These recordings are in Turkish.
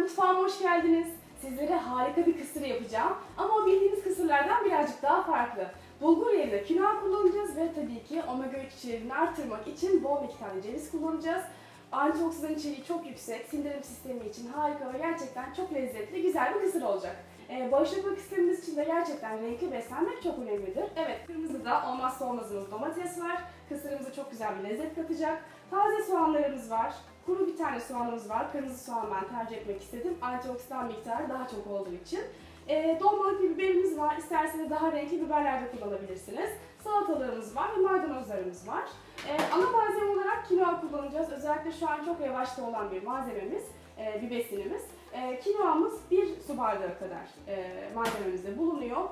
mutfağıma hoş geldiniz. Sizlere harika bir kısır yapacağım. Ama o bildiğiniz kısırlardan birazcık daha farklı. Bulgur yerine kinoa kullanacağız ve tabii ki omega 3 içeriğini artırmak için bol miktarda ceviz kullanacağız. Antioksidan içeriği çok yüksek, sindirim sistemi için harika ve gerçekten çok lezzetli, güzel bir kısır olacak. Ee, bağışıklık sistemimiz için de gerçekten renkli beslenmek çok önemlidir. Evet, kırmızıda olmazsa olmazımız domates var. Kısırımıza çok güzel bir lezzet katacak. Taze soğanlarımız var. Kuru bir tane soğanımız var. Kırmızı soğan ben tercih etmek istedim. Antioksidan miktarı daha çok olduğu için. E, dolmalık bir biberimiz var. İsterseniz daha renkli biberler de kullanabilirsiniz. Salatalığımız var ve maydanozlarımız var. E, ana malzeme olarak kinoa kullanacağız. Özellikle şu an çok revaçta olan bir malzememiz, e, bir besinimiz. E, kinoamız 1 su bardağı kadar e, malzememizde bulunuyor.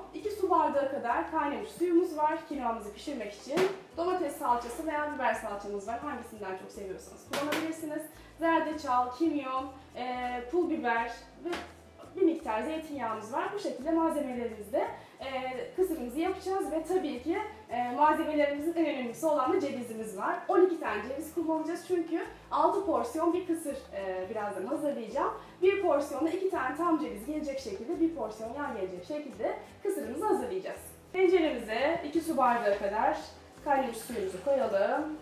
2 su bardağı kadar kaynamış suyumuz var kinoamızı pişirmek için. Domates salçası veya biber salçamız var. Hangisinden çok seviyorsanız kullanabilirsiniz. Zerdeçal, kimyon, pul biber ve bir miktar zeytinyağımız var. Bu şekilde malzemelerimizle e, kısırımızı yapacağız ve tabii ki e, malzemelerimizin en önemlisi olan da cevizimiz var. 12 tane ceviz kullanacağız çünkü 6 porsiyon bir kısır e, birazdan hazırlayacağım. Bir porsiyona 2 tane tam ceviz gelecek şekilde, bir porsiyon yağ gelecek şekilde kısırımızı hazırlayacağız. Tenceremize 2 su bardağı kadar kaynamış suyumuzu koyalım.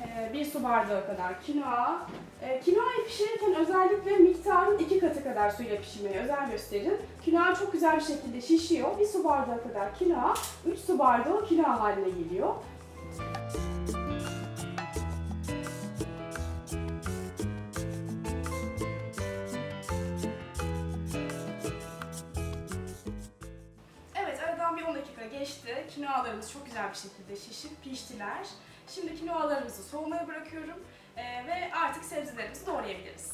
Ee, bir su bardağı kadar kinoa. Ee, kinoayı pişirirken özellikle miktarın iki katı kadar suyla pişirmeye özen gösterin. Kinoa çok güzel bir şekilde şişiyor. Bir su bardağı kadar kinoa, 3 su bardağı kinoa haline geliyor. Evet, aradan bir 10 dakika geçti. Kinoalarımız çok güzel bir şekilde şişip piştiler. Şimdi kinoalarımızı soğumaya bırakıyorum Ee, ve artık sebzelerimizi doğrayabiliriz.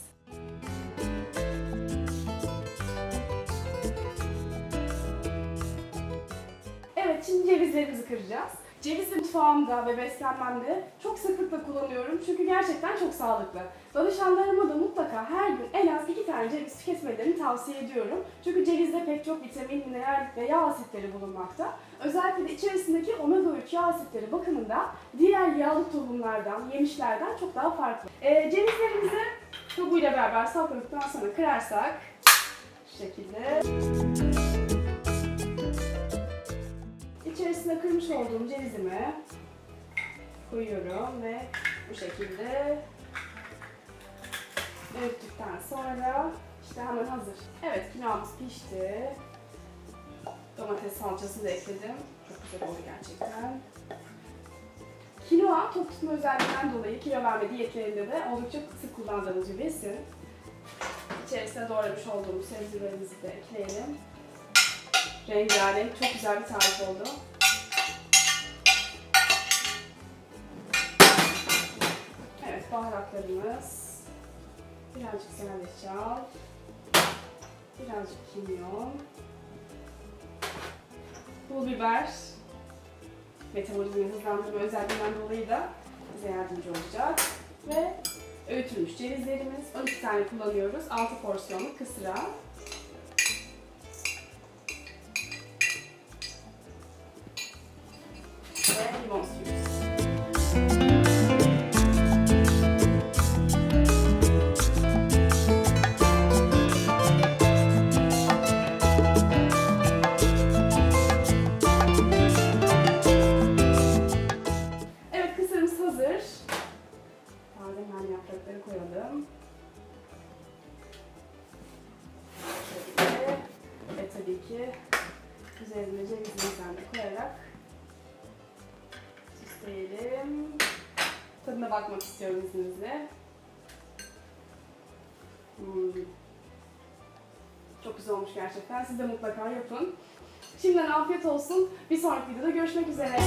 Evet, şimdi cevizlerimizi kıracağız. Cevizi mutfağımda ve beslenmemde çok sıklıkla kullanıyorum çünkü gerçekten çok sağlıklı. Danışanlarıma da mutlaka her gün en az iki tane ceviz tüketmelerini tavsiye ediyorum. Çünkü cevizde pek çok vitamin, mineral ve yağ asitleri bulunmakta. Özellikle de içerisindeki omega 3 yağ asitleri bakımından diğer yağlı tohumlardan, yemişlerden çok daha farklı. Ee, cevizlerimizi kabuğuyla beraber sakladıktan sonra kırarsak şu şekilde. İçerisine kırmış olduğum cevizimi koyuyorum ve bu şekilde öğüttükten sonra işte hemen hazır. Evet kinoamız pişti. Domates salçası da ekledim. Çok güzel oldu gerçekten. Kinoa tok tutma özelliğinden dolayı kilo verme diyetlerinde de oldukça sık kullandığımız bir besin. İçerisine doğramış olduğumuz sebzelerimizi de ekleyelim. Rengarenk, çok güzel bir tarif oldu. Evet, baharatlarımız. Birazcık zerdeçal. Birazcık kimyon. Pul biber. Metabolizmayı hızlandırma özelliğinden dolayı da bize yardımcı olacak. Ve öğütülmüş cevizlerimiz. 12 tane kullanıyoruz. 6 porsiyonluk kısıra. Ki üzerine cevizimizden de koyarak süsleyelim. Tadına bakmak istiyorum izninizle. Hmm. Çok güzel olmuş gerçekten. Siz de mutlaka yapın. Şimdiden afiyet olsun. Bir sonraki videoda görüşmek üzere.